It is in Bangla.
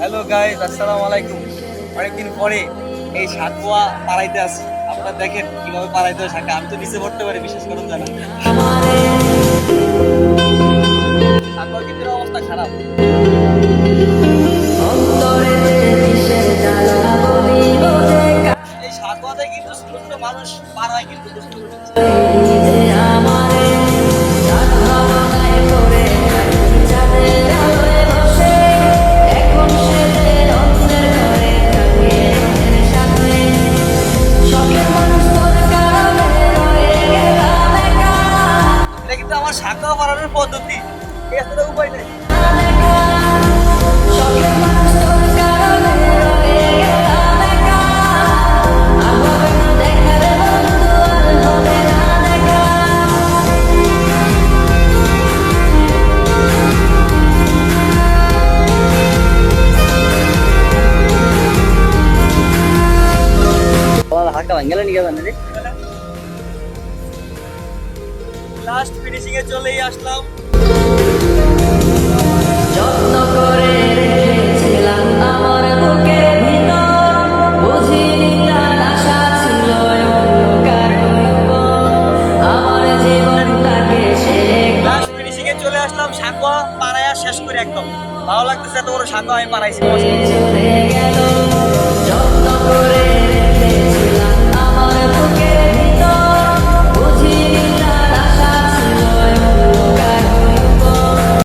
হ্যালো গাইজ আসসালামু আলাইকুম। অনেকদিন পরে এই সাকুয়া পাড়াইতে আসি। আপনারা দেখেন কীভাবে পাড়াইতে হয় আমি তো নিচে পড়তে পারি বিশেষ করে জানা সাকুয়া কিন্তু অবস্থা খারাপ। এই সাকুয়াতে কিন্তু ছোট মানুষ পাড়ায় কিন্তু আমার শাখা পাড়ানোর পদ্ধতি। এছাড়া উপায় নেই। ভাঙ্গেলে নিয়ে যাবেন লাস্ট ফিনিশিং এ চলেই আসলাম। যত্ন করে রেখেছিলাম আমার বুকের ভিতর। বুঝিনি তার আশা ছিল অন্ধকার আমার জীবনটাকে সে লাস্ট ফিনিশিং এ চলে আসলাম সাকুয়া পাড়ায়া শেষ করে একদম। ভালো লাগতেছে এত বড় সাকুয়া আমি পাড়াইছি। মজা।